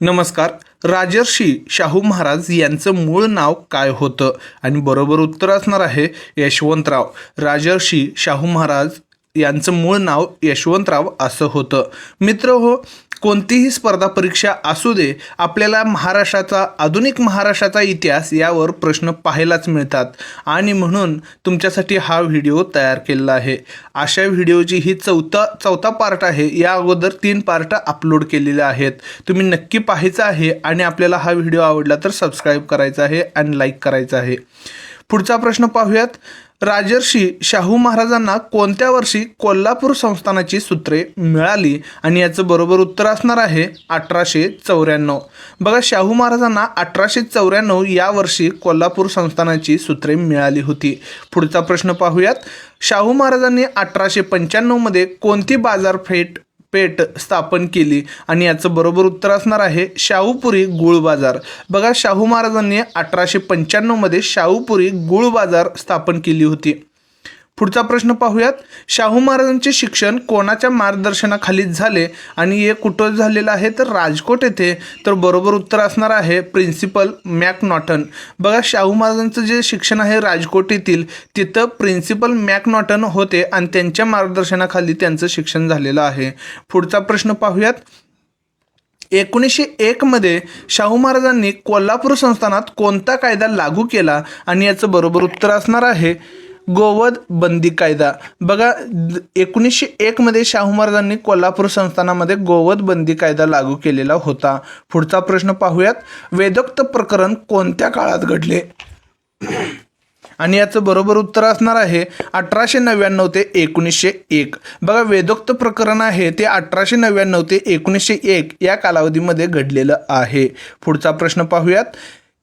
नमस्कार. राजर्षी शाहू महाराज यांचं मूळ नाव काय होतं? आणि बरोबर उत्तर असणार आहे यशवंतराव. राजर्षी शाहू महाराज यांचं मूळ नाव यशवंतराव असं होतं. मित्र हो कोणतीही स्पर्धा परीक्षा असू दे आपल्याला महाराष्ट्राचा आधुनिक महाराष्ट्राचा इतिहास यावर प्रश्न पाहायलाच मिळतात. आणि म्हणून तुमच्यासाठी हा व्हिडिओ तयार केलेला आहे. अशा व्हिडिओची ही चौथा चौथा पार्ट आहे. या अगोदर तीन पार्ट अपलोड केलेले आहेत. तुम्ही नक्की पाहायचं आहे आणि आपल्याला हा व्हिडिओ आवडला तर सबस्क्राईब करायचा आहे आणि लाईक करायचा आहे. पुढचा प्रश्न पाहूयात. राजर्षी शाहू महाराजांना कोणत्या वर्षी कोल्हापूर संस्थानाची सूत्रे मिळाली? आणि याचं बरोबर उत्तर असणार आहे अठराशे चौऱ्याण्णव. बघा शाहू महाराजांना अठराशे चौऱ्याण्णव या वर्षी कोल्हापूर संस्थानाची सूत्रे मिळाली होती. पुढचा प्रश्न पाहूयात. शाहू महाराजांनी अठराशे पंच्याण्णवमध्ये कोणती बाजारपेठ पेठ स्थापन केली आणि याचं बरोबर उत्तर असणार आहे शाहूपुरी गुळ बाजार. बघा शाहू महाराजांनी अठराशे पंच्याण्णवमध्ये शाहूपुरी गुळ बाजार स्थापन केली होती. पुढचा प्रश्न पाहूयात. शाहू महाराजांचे शिक्षण कोणाच्या मार्गदर्शनाखाली झाले आणि हे कुठं झालेलं आहे? तर राजकोट येथे. तर बरोबर उत्तर असणार आहे प्रिन्सिपल मॅकनॉटन. बघा शाहू महाराजांचं जे शिक्षण आहे राजकोट येथील तिथं प्रिन्सिपल मॅकनॉटन होते आणि त्यांच्या मार्गदर्शनाखाली त्यांचं शिक्षण झालेलं आहे. पुढचा प्रश्न पाहूयात. एकोणीसशे एकमध्ये शाहू महाराजांनी कोल्हापूर संस्थानात कोणता कायदा लागू केला? आणि याचं बरोबर उत्तर असणार आहे. गोवध बंदी कायदा. बघा एकोणीसशे एकमध्ये शाहू महाराजांनी कोल्हापूर संस्थानामध्ये गोवध बंदी कायदा लागू केलेला होता. पुढचा प्रश्न पाहूयात. वेदोक्त प्रकरण कोणत्या काळात घडले? आणि याचं बरोबर उत्तर असणार आहे अठराशे नव्याण्णव ते एकोणीसशे एक. बघा वेदोक्त प्रकरण आहे ते अठराशे नव्याण्णव ते एकोणीसशे एक या कालावधीमध्ये घडलेलं आहे. पुढचा प्रश्न पाहूयात.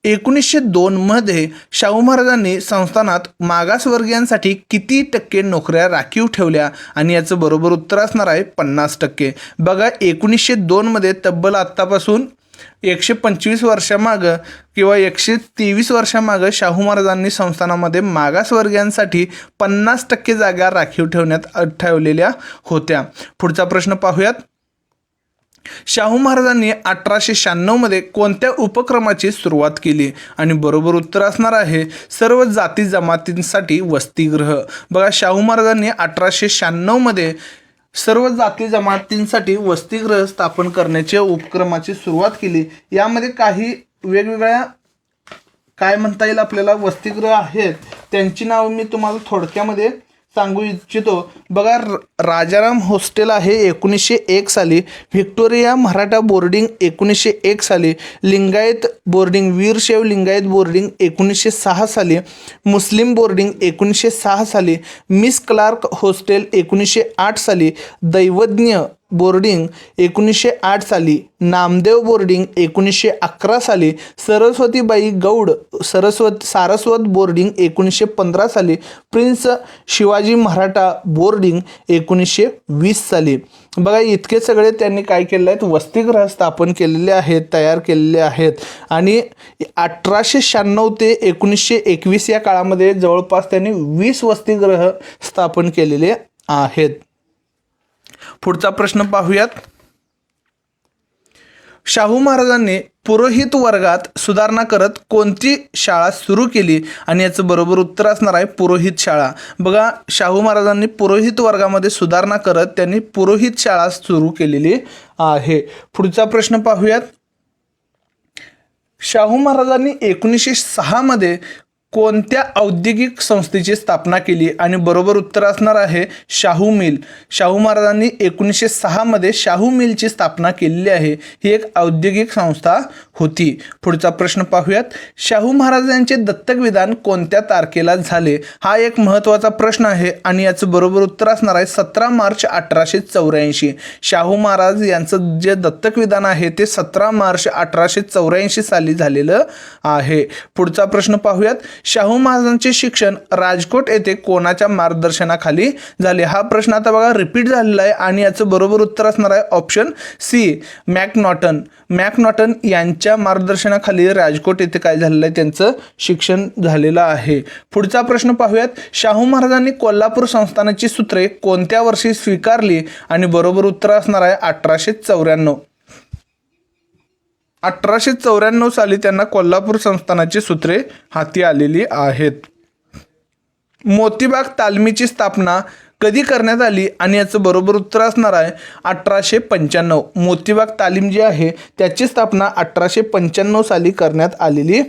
एकोणीसशे दोनमध्ये शाहू महाराजांनी संस्थानात मागासवर्गीयांसाठी किती टक्के नोकऱ्या राखीव ठेवल्या? आणि याचं बरोबर उत्तर असणार आहे पन्नास टक्के. बघा एकोणीसशे दोनमध्ये तब्बल आत्तापासून एकशे पंचवीस वर्षामागं किंवा एकशे तेवीस वर्षामागं शाहू महाराजांनी संस्थानामध्ये मागासवर्गीयांसाठी पन्नास टक्के जागा राखीव ठेवण्यात ठेवलेल्या होत्या. पुढचा प्रश्न पाहूयात. शाहू महाराजांनी अठराशे शहाण्णवमध्ये कोणत्या उपक्रमाची सुरुवात केली? आणि बरोबर उत्तर असणार आहे सर्व जाती जमातींसाठी वसतिगृह. बघा शाहू महाराजांनी अठराशे शहाण्णवमध्ये सर्व जाती जमातींसाठी वसतिगृह स्थापन करण्याच्या उपक्रमाची सुरुवात केली. यामध्ये काही वेगवेगळ्या काय म्हणता येईल आपल्याला वसतिगृह आहेत. त्यांची नावं मी तुम्हाला थोडक्यामध्ये सांगू इच्छितो. बघा र- राजाराम हॉस्टेल आहे एकोणीसशे एक साली. व्हिक्टोरिया मराठा बोर्डिंग एकोणीसशे एक साली. लिंगायत बोर्डिंग वीरशैव लिंगायत बोर्डिंग एकोणीसशे सहा साली. मुस्लिम बोर्डिंग एकोणीसशे सहा साली. मिस क्लार्क हॉस्टेल एकोणीसशे आठ साली. दैवज्ञ बोर्डिंग एकोणीसशे आठ साली नामदेव बोर्डिंग एकोणीसशे अकरा साली सरस्वतीबाई गौड सरस्वत सारस्वत बोर्डिंग एकोणीसशे पंधरा साली प्रिन्स शिवाजी मराठा बोर्डिंग एकोणीसशे वीस साली. बघा इतके सगळे त्यांनी काय केले आहेत? वसतिगृह स्थापन केलेले आहेत तयार केलेले आहेत. आणि अठराशे शहाण्णव ते एकोणीसशे एकवीस या काळामध्ये जवळपास त्यांनी वीस वसतिगृह स्थापन केलेले आहेत. पुढचा प्रश्न पाहूयात. शाहू महाराजांनी पुरोहित वर्गात सुधारणा करत कोणती शाळा सुरू केली? आणि याचं बरोबर उत्तर असणार आहे पुरोहित शाळा. बघा शाहू महाराजांनी पुरोहित वर्गामध्ये सुधारणा करत त्यांनी पुरोहित शाळा सुरू केलेली आहे. पुढचा प्रश्न पाहूयात. शाहू महाराजांनी एकोणीसशे सहामध्ये कोणत्या औद्योगिक संस्थेची स्थापना केली आणि बरोबर उत्तर असणार आहे शाहू मिल. शाहू महाराजांनी एकोणीसशे सहामध्ये शाहू मिलची स्थापना केलेली आहे. ही एक औद्योगिक संस्था होती. पुढचा प्रश्न पाहूयात. शाहू महाराजांचे दत्तक विधान कोणत्या तारखेला झाले? हा एक महत्त्वाचा प्रश्न आहे आणि याचं बरोबर उत्तर असणार आहे सतरा मार्च अठराशे चौऱ्याऐंशी. शाहू महाराज यांचं जे दत्तक विधान आहे ते सतरा मार्च अठराशे चौऱ्याऐंशी साली झालेलं आहे. पुढचा प्रश्न पाहूयात. शाहू महाराजांचे शिक्षण राजकोट येथे कोणाच्या मार्गदर्शनाखाली झाले? हा प्रश्न आता बघा रिपीट झालेला आहे आणि याचं बरोबर उत्तर असणार आहे ऑप्शन सी मॅकनॉटन. मॅकनॉटन यांच्या मार्गदर्शनाखाली राजकोट येथे काय झालेलं आहे? त्यांचं शिक्षण झालेलं आहे. पुढचा प्रश्न पाहूयात. शाहू महाराजांनी कोल्हापूर संस्थानाची सूत्रे कोणत्या वर्षी स्वीकारली? आणि बरोबर उत्तर असणार आहे अठराशे चौऱ्याण्णव. अठराशे चौऱ्याण्णव साली त्यांना कोल्हापूर संस्थानाची सूत्रे हाती आलेली आहेत. मोतीबाग तालमीची स्थापना कधी करण्यात आली आणि याचं बरोबर उत्तर असणार आहे अठराशे पंच्याण्णव. मोतीबाग तालीम जी आहे त्याची स्थापना अठराशे पंच्याण्णव साली करण्यात आलेली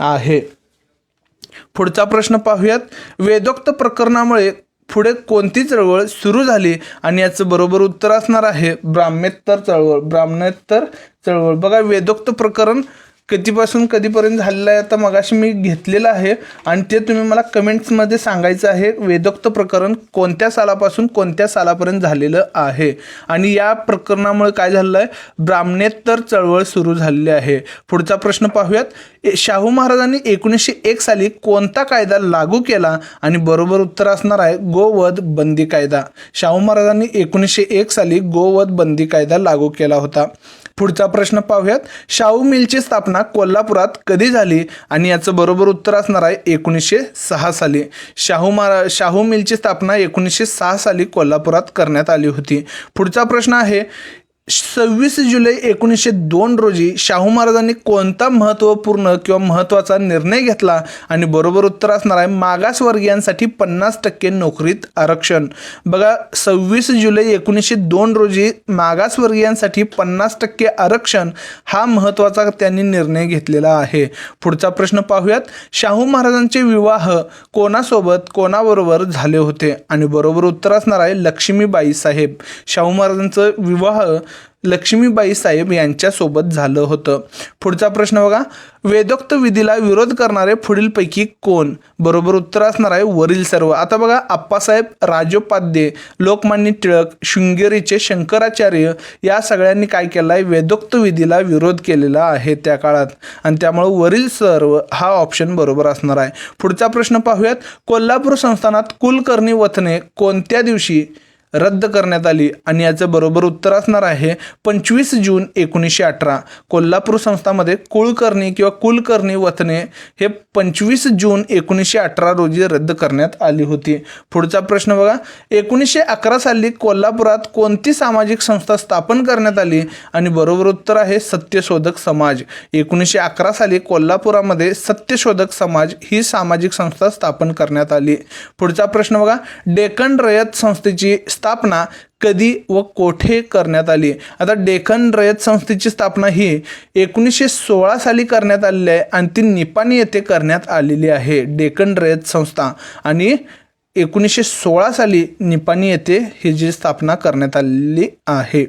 आहे. पुढचा प्रश्न पाहूयात. वेदोक्त प्रकरणामुळे पुढे कोणती चळवळ सुरू झाली आणि याचं बरोबर उत्तर असणार आहे ब्राह्मेत्तर चळवळ. ब्राह्मेत्तर चळवळ. बघा वेदोक्त प्रकरण कधीपासून कधीपर्यंत झालेलं आहे आता मगाशी मी घेतलेलं आहे आणि ते तुम्ही मला कमेंट्समध्ये सांगायचं आहे वेदोक्त प्रकरण कोणत्या सालापासून कोणत्या सालापर्यंत झालेलं आहे? आणि या प्रकरणामुळे काय झालेलं आहे? ब्राह्मणेतर चळवळ सुरू झालेली आहे. पुढचा प्रश्न पाहूयात. ए- शाहू महाराजांनी एकोणीसशे एक साली कोणता कायदा लागू केला? आणि बरोबर उत्तर असणार आहे गोवध बंदी कायदा. शाहू महाराजांनी एकोणीसशे एक साली गोवध बंदी कायदा लागू केला होता. पुढचा प्रश्न पाहूयात. शाहू मिलची स्थापना कोल्हापुरात कधी झाली? आणि याचं बरोबर उत्तर असणार आहे एकोणीसशे सहा साली. शाहू महारा शाहू मिलची स्थापना एकोणीसशे सहा साली कोल्हापुरात करण्यात आली होती. पुढचा प्रश्न आहे सव्वीस जुलै एकोणीसशे दोन रोजी शाहू महाराजांनी कोणता महत्त्वपूर्ण किंवा महत्त्वाचा निर्णय घेतला? आणि बरोबर उत्तर असणार आहे मागासवर्गीयांसाठी पन्नास टक्के नोकरीत आरक्षण. बघा सव्वीस जुलै एकोणीसशे दोन रोजी मागासवर्गीयांसाठी पन्नास टक्के आरक्षण हा महत्त्वाचा त्यांनी निर्णय घेतलेला आहे. पुढचा प्रश्न पाहूयात. शाहू महाराजांचे विवाह कोणासोबत कोणाबरोबर झाले होते? आणि बरोबर उत्तर असणार आहे लक्ष्मीबाई साहेब. शाहू महाराजांचं विवाह लक्ष्मीबाई साहेब यांच्यासोबत झालं होतं. पुढचा प्रश्न बघा. वेदोक्त विधीला विरोध करणारे पुढीलपैकी कोण? बरोबर उत्तर असणार आहे वरील सर्व. आता बघा आप्पासाहेब राजोपाध्ये लोकमान्य टिळक शृंगेरीचे शंकराचार्य या सगळ्यांनी काय केलं आहे वेदोक्त विधीला विरोध केलेला आहे त्या काळात. आणि त्यामुळं वरील सर्व हा ऑप्शन बरोबर असणार आहे. पुढचा प्रश्न पाहूयात. कोल्हापूर संस्थानात कुलकर्णी वथने कोणत्या दिवशी रद्द करण्यात आली आणि याचं बरोबर उत्तर असणार आहे पंचवीस जून एकोणीसशे अठरा. कोल्हापूर संस्थामध्ये कुलकर्णी किंवा कुलकर्णी वथने हे पंचवीस जून एकोणीसशे अठरा रोजी रद्द करण्यात आली होती. पुढचा प्रश्न बघा. एकोणीसशे अकरा साली कोल्हापुरात कोणती सामाजिक संस्था स्थापन करण्यात आली? आणि बरोबर उत्तर आहे सत्यशोधक समाज. एकोणीसशे अकरा साली कोल्हापुरामध्ये सत्यशोधक समाज ही सामाजिक संस्था स्थापन करण्यात आली. पुढचा प्रश्न बघा. डेक्कन रयत संस्थेची स्थापना कधी व कोठे करण्यात आली? आता डेक्कन रयत संस्थेची स्थापना ही एकोणीसशे सोळा साली करण्यात आलेली आहे आणि ती निपाणी येथे करण्यात आलेली आहे. डेक्कन रयत संस्था आणि एकोणीसशे सोळा साली निपाणी येथे ही जी स्थापना करण्यात आलेली आहे.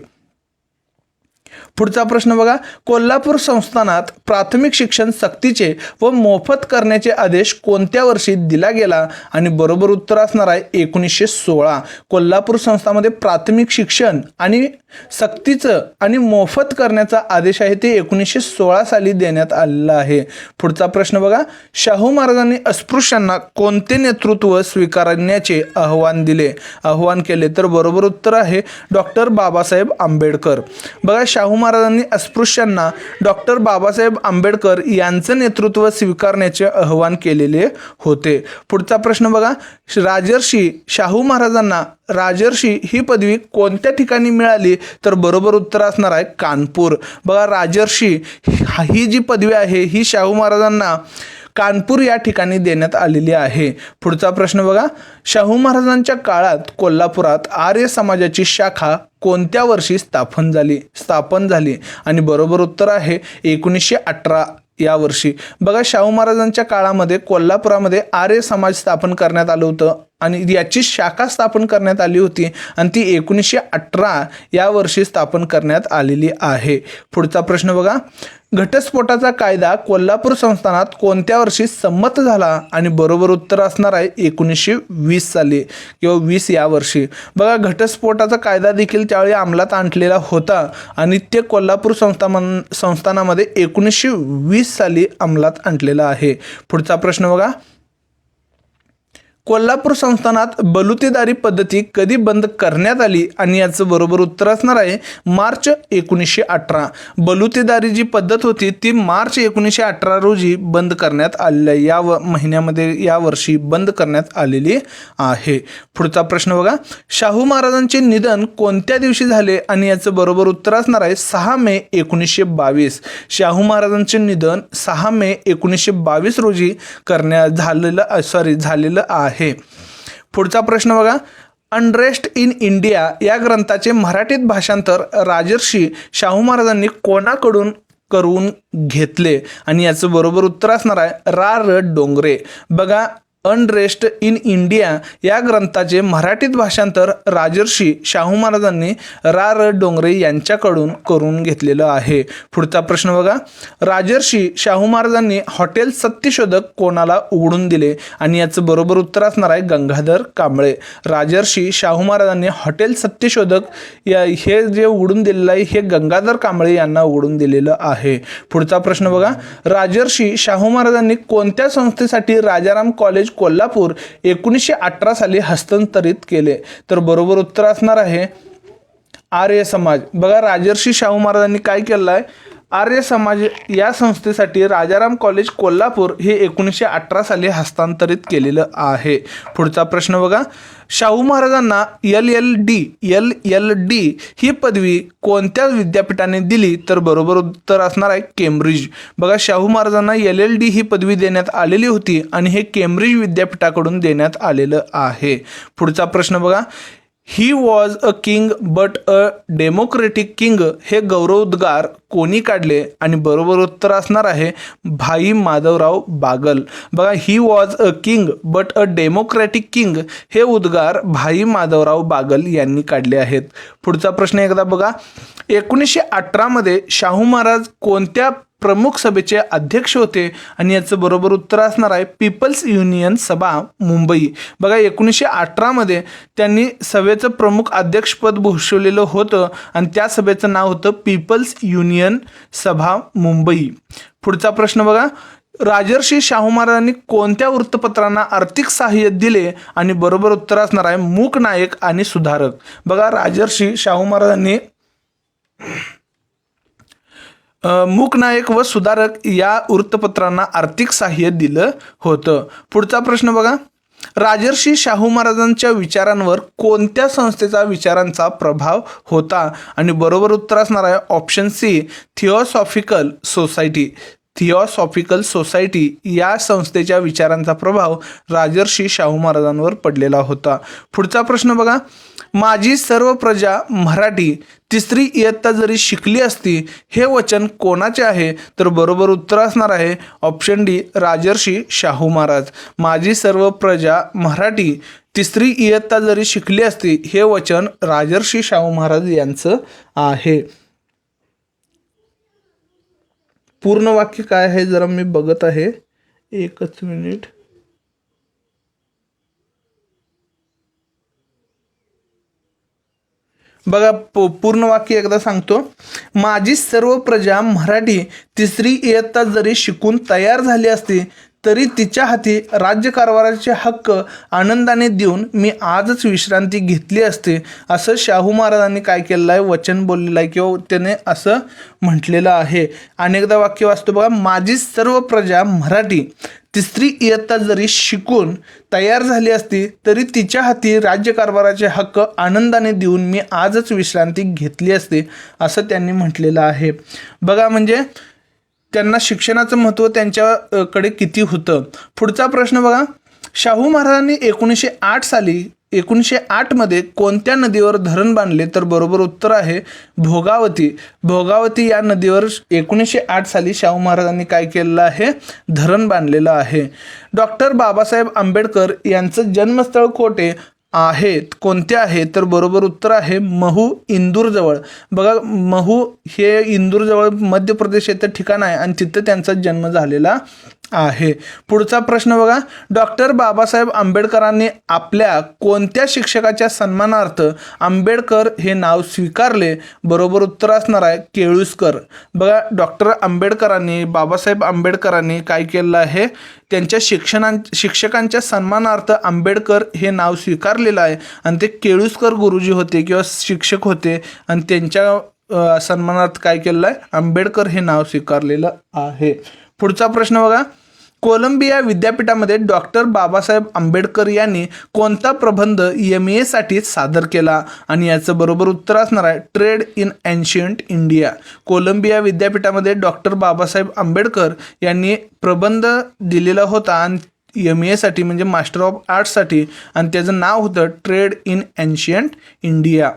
पुढचा प्रश्न बघा. कोल्हापूर संस्थानात प्राथमिक शिक्षण सक्तीचे व मोफत करण्याचे आदेश कोणत्या वर्षी दिला गेला? आणि बरोबर उत्तर असणार आहे एकोणीसशे सोळा. कोल्हापूर संस्थामध्ये प्राथमिक शिक्षण आणि सक्तीचं आणि मोफत करण्याचा आदेश आहे ते एकोणीसशे सोळा साली देण्यात आलेला आहे. पुढचा प्रश्न बघा. शाहू महाराजांनी अस्पृश्यांना कोणते नेतृत्व स्वीकारण्याचे आव्हान दिले? आव्हान केले तर बरोबर उत्तर आहे डॉक्टर बाबासाहेब आंबेडकर. बघा शाहू महाराजांनी अस्पृश्यांना डॉक्टर बाबासाहेब आंबेडकर यांचं नेतृत्व स्वीकारण्याचे आवाहन केलेले होते. पुढचा प्रश्न बघा. राजर्षी शाहू महाराजांना राजर्षी ही पदवी कोणत्या ठिकाणी मिळाली? तर बरोबर उत्तर असणार आहे कानपूर. बघा राजर्षी ही जी पदवी आहे ही शाहू महाराजांना कानपूर या ठिकाणी देण्यात आलेली आहे. पुढचा प्रश्न बघा. शाहू महाराजांच्या काळात कोल्हापुरात आर्य समाजाची शाखा कोणत्या वर्षी स्थापन झाली? स्थापन झाली. आणि बरोबर उत्तर आहे एकोणीसशे अठरा या वर्षी. बघा शाहू महाराजांच्या काळामध्ये कोल्हापुरामध्ये आर्य समाज स्थापन करण्यात आलं होतं आणि याची शाखा स्थापन करण्यात आली होती आणि ती एकोणीसशे अठरा या वर्षी स्थापन करण्यात आलेली आहे. पुढचा प्रश्न बघा. घटस्फोटाचा कायदा कोल्हापूर संस्थानात कोणत्या वर्षी संमत झाला? आणि बरोबर उत्तर असणार आहे एकोणीसशे वीस साली किंवा वीस या वर्षी. बघा घटस्फोटाचा कायदा देखील त्यावेळी अंमलात आणलेला होता आणि ते कोल्हापूर संस्थान संस्थानामध्ये एकोणीसशे वीस साली अंमलात आणलेला आहे. पुढचा प्रश्न बघा. कोल्हापूर संस्थानात बलुतेदारी पद्धती कधी बंद करण्यात आली आणि याचं बरोबर उत्तर असणार आहे मार्च एकोणीसशे अठरा. बलुतेदारी जी पद्धत होती ती मार्च एकोणीसशे अठरा रोजी बंद करण्यात आलेल्या आहे या व महिन्यामध्ये या वर्षी बंद करण्यात आलेली आहे. पुढचा प्रश्न बघा. शाहू महाराजांचे निधन कोणत्या दिवशी झाले आणि याचं बरोबर उत्तर असणार आहे सहा मे एकोणीसशे बावीस. शाहू महाराजांचे निधन सहा मे एकोणीसशे बावीस रोजी करण्यात झालेलं सॉरी झालेलं आहे. पुढचा प्रश्न बघा. अनरेस्ट इन इंडिया या ग्रंथाचे मराठीत भाषांतर राजर्षी शाहू महाराजांनी कोणाकडून करून घेतले? आणि याचं बरोबर उत्तर असणार आहे रा र डोंगरे. बघा अनरेस्ट इन इंडिया या ग्रंथाचे मराठीत भाषांतर राजर्षी शाहू महाराजांनी रा र डोंगरे यांच्याकडून करून घेतलेलं आहे. पुढचा प्रश्न बघा. राजर्षी शाहू महाराजांनी हॉटेल सत्यशोधक कोणाला उघडून दिले? आणि याचं बरोबर उत्तर असणार आहे गंगाधर कांबळे. राजर्षी शाहू महाराजांनी हॉटेल सत्यशोधक या हे जे उघडून दिलेलं आहे हे गंगाधर कांबळे यांना उघडून दिलेलं आहे. पुढचा प्रश्न बघा. राजर्षी शाहू महाराजांनी कोणत्या संस्थेसाठी राजाराम कॉलेज कोल्हापूर एकोणीसशे अठरा साली हस्तांतरित केले. तर बरोबर उत्तर असणार आहे आर्य समाज. बघा राजर्षी शाहू महाराजांनी काय केलं आहे आर्य समाज या संस्थेसाठी राजाराम कॉलेज कोल्हापूर हे एकोणीसशे अठरा साली हस्तांतरित केलेलं आहे. पुढचा प्रश्न बघा. शाहू महाराजांना L L D L L D ही पदवी कोणत्या विद्यापीठाने दिली तर बरोबर उत्तर असणार आहे केम्ब्रिज बघा शाहू महाराजांना एल एल डी ही पदवी देण्यात आलेली होती आणि हे केम्ब्रिज विद्यापीठाकडून देण्यात आलेलं आहे. पुढचा प्रश्न बघा. He was a king but a democratic king हे गौरवोद्गार कोणी काढले? आणि बरोबर उत्तर असणार आहे भाई माधवराव बागल. बघा he was a king but a democratic king हे उद्गार भाई माधवराव बागल यांनी काढले आहेत. पुढचा प्रश्न एकदा बघा. एकोणीसशे अठरामध्ये शाहू महाराज कोणत्या प्रमुख सभेचे अध्यक्ष होते आणि याचं बरोबर उत्तर असणार आहे पीपल्स युनियन सभा मुंबई. बघा एकोणीसशे अठरामध्ये त्यांनी सभेचं प्रमुख अध्यक्षपद भूषवलेलं होतं आणि त्या सभेचं नाव होतं पीपल्स युनियन सभा मुंबई. पुढचा प्रश्न बघा. राजर्षी शाहू महाराजांनी कोणत्या वृत्तपत्रांना आर्थिक सहाय्य दिले? आणि बरोबर उत्तर असणार आहे मूक नायक आणि सुधारक. बघा राजर्षी शाहू महाराजांनी मूकनायक व सुधारक या वृत्तपत्रांना आर्थिक सहाय्य दिलं होतं. पुढचा प्रश्न बघा. राजर्षी शाहू महाराजांच्या विचारांवर कोणत्या संस्थेचा विचारांचा प्रभाव होता? आणि बरोबर उत्तर असणार आहे option C theosophical society theosophical society या संस्थेच्या विचारांचा प्रभाव राजर्षी शाहू महाराजांवर पडलेला होता. पुढचा प्रश्न बघा. माझी सर्व प्रजा मराठी तिसरी इयत्ता जरी शिकली असती हे वचन कोणाचे आहे? तर बरोबर उत्तर असणार आहे ऑप्शन डी राजर्षी शाहू महाराज. माझी सर्व प्रजा मराठी तिसरी इयत्ता जरी शिकली असती हे वचन राजर्षी शाहू महाराज यांचं आहे. पूर्ण वाक्य काय आहे? जरा मी बघत आहे. एकच मिनिट. बघा पूर्ण वाक्य एकदा सांगतो. माझी सर्व प्रजा मराठी तिसरी इयत्ता जरी शिकून तयार झाली असती तरी तिच्या हाती राज्यकारभाराचे हक्क आनंदाने देऊन मी आजच विश्रांती घेतली असते असं शाहू महाराजांनी काय केलेलं आहे? वचन बोललेलं आहे किंवा त्याने असं म्हटलेलं आहे? अनेकदा वाक्य वाचतो बघा माझी सर्व प्रजा मराठी तिसरी इयत्ता जरी शिकून तयार झाली असती तरी तिच्या हाती राज्यकारभाराचे हक्क आनंदाने देऊन मी आजच विश्रांती घेतली असते असं त्यांनी म्हटलेलं आहे. बघा म्हणजे त्यांना शिक्षणाचं महत्त्व त्यांच्याकडे किती होतं. पुढचा प्रश्न बघा. शाहू महाराजांनी एकोणीसशे आठ साली एकोणीसशे आठमध्ये कोणत्या नदीवर धरण बांधले तर बरोबर उत्तर आहे भोगावती. भोगावती या नदीवर एकोणीसशे आठ साली शाहू महाराजांनी काय केलेलं आहे? धरण बांधलेलं आहे. डॉक्टर बाबासाहेब आंबेडकर यांचं जन्मस्थळ कोठे आहेत कोणते आहे? तर बरोबर उत्तर आहे महू इंदूरजवळ. बघा महू हे इंदूरजवळ मध्य प्रदेश येतं ठिकाण आहे आणि तिथं त्यांचा जन्म झालेला आहे. पुढचा प्रश्न बघा. डॉक्टर बाबासाहेब आंबेडकरांनी आपल्या कोणत्या शिक्षकाच्या सन्मानार्थ आंबेडकर हे नाव स्वीकारले? बरोबर उत्तर असणार आहे केळुसकर. बघा डॉक्टर आंबेडकरांनी बाबासाहेब आंबेडकरांनी काय केलेलं आहे? त्यांच्या शिक्षणां शिक्षकांच्या सन्मानार्थ आंबेडकर हे नाव स्वीकारलेलं आहे. आणि ते केळुसकर गुरुजी होते किंवा शिक्षक होते. आणि त्यांच्या सन्मानार्थ काय केलेलं आहे? आंबेडकर हे नाव स्वीकारलेलं आहे. पुढचा प्रश्न बघा. कोलंबिया विद्यापीठामध्ये डॉक्टर बाबासाहेब आंबेडकर यांनी कोणता प्रबंध एम एसाठी सादर केला? आणि याचं बरोबर उत्तर असणार आहे trade in ancient India. Columbia विद्यापीठामध्ये डॉक्टर बाबासाहेब आंबेडकर यांनी प्रबंध दिलेला होता आणि एम एसाठी म्हणजे मास्टर ऑफ आर्ट्ससाठी आणि त्याचं नाव होतं ट्रेड इन एन्शियंट इंडिया.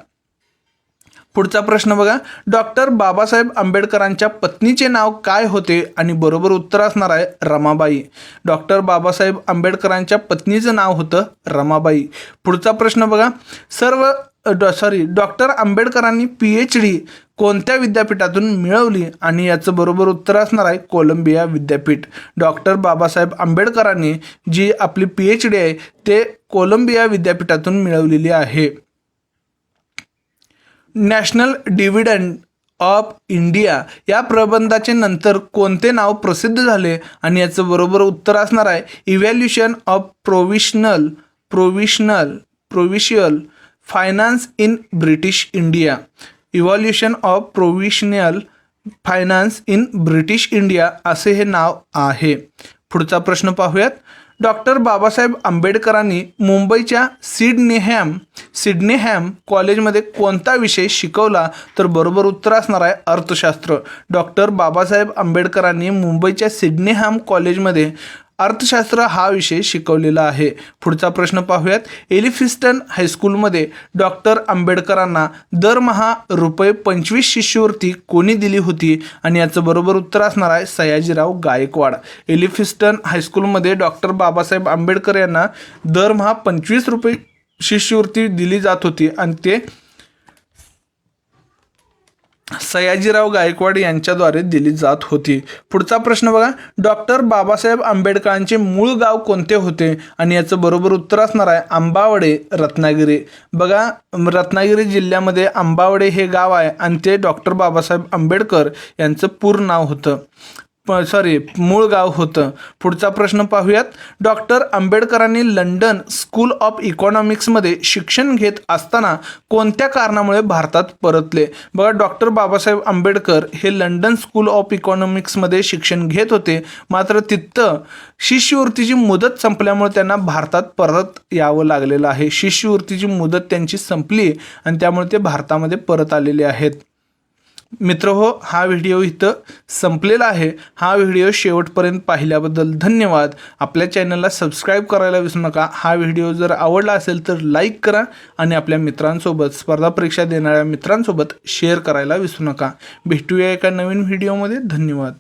पुढचा प्रश्न बघा. डॉक्टर बाबासाहेब आंबेडकरांच्या पत्नीचे नाव काय होते आणि बरोबर उत्तर असणार आहे रमाबाई. डॉक्टर बाबासाहेब आंबेडकरांच्या पत्नीचं नाव होतं रमाबाई. पुढचा प्रश्न बघा. सर्व सॉरी डॉक्टर आंबेडकरांनी पी एच डी कोणत्या विद्यापीठातून मिळवली आणि याचं बरोबर उत्तर असणार आहे कोलंबिया विद्यापीठ. डॉक्टर बाबासाहेब आंबेडकरांनी जी आपली पी एच डी आहे ते कोलंबिया विद्यापीठातून मिळवलेली आहे. नॅशनल डिव्हिडंड ऑफ इंडिया या प्रबंधाचे नंतर कोणते नाव प्रसिद्ध झाले? आणि याचं बरोबर उत्तर असणार आहे evolution of provisional provisional provincial finance in British India evolution of provisional finance in British India असे हे नाव आहे. पुढचा प्रश्न पाहूयात. डॉक्टर बाबासाहेब आंबेडकरांनी मुंबईच्या सिडनेहॅम सिडनेहॅम कॉलेजमध्ये कोणता विषय शिकवला तर बरोबर उत्तर असणार आहे अर्थशास्त्र. डॉक्टर बाबासाहेब आंबेडकरांनी मुंबईच्या सिडनेहॅम कॉलेजमध्ये अर्थशास्त्र हा विषय शिकवलेला आहे. पुढचा प्रश्न पाहूयात. एलिफिस्टन हायस्कूलमध्ये डॉक्टर आंबेडकरांना दरमहा रुपये पंचवीस शिष्यवृत्ती कोणी दिली होती? आणि याचं बरोबर उत्तर असणार आहे सयाजीराव गायकवाड. एलिफिस्टन हायस्कूलमध्ये डॉक्टर बाबासाहेब आंबेडकर यांना दरमहा पंचवीस रुपये शिष्यवृत्ती दिली जात होती. आणि ते सयाजीराव गायकवाड यांच्याद्वारे दिली जात होती. पुढचा प्रश्न बघा. डॉक्टर बाबासाहेब आंबेडकरांचे मूळ गाव कोणते होते? आणि याचं बरोबर उत्तर असणार आहे आंबावडे रत्नागिरी. बघा रत्नागिरी जिल्ह्यामध्ये आंबावडे हे गाव आहे आणि ते डॉक्टर बाबासाहेब आंबेडकर यांचं पूर्ण नाव होतं. सॉरी मूळ गाव होतं. पुढचा प्रश्न पाहूयात. डॉक्टर आंबेडकरांनी लंडन स्कूल ऑफ इकॉनॉमिक्समध्ये शिक्षण घेत असताना कोणत्या कारणामुळे भारतात परतले? बघा डॉक्टर बाबासाहेब आंबेडकर हे लंडन स्कूल ऑफ इकॉनॉमिक्समध्ये शिक्षण घेत होते. मात्र तिथं शिष्यवृत्तीची मुदत संपल्यामुळे त्यांना भारतात परत यावं लागलेलं आहे. शिष्यवृत्तीची मुदत त्यांची संपली आणि त्यामुळे ते भारतामध्ये परत आलेले आहेत. मित्र हो हा व्हिडिओ इथं संपलेला आहे. हा व्हिडिओ शेवटपर्यंत पाहिल्याबद्दल धन्यवाद. आपल्या चॅनलला सबस्क्राईब करायला विसरू नका. हा व्हिडिओ जर आवडला असेल तर लाईक करा आणि आपल्या मित्रांसोबत स्पर्धा परीक्षा देणाऱ्या मित्रांसोबत शेअर करायला विसरू नका. भेटूया एका नवीन व्हिडिओमध्ये. धन्यवाद.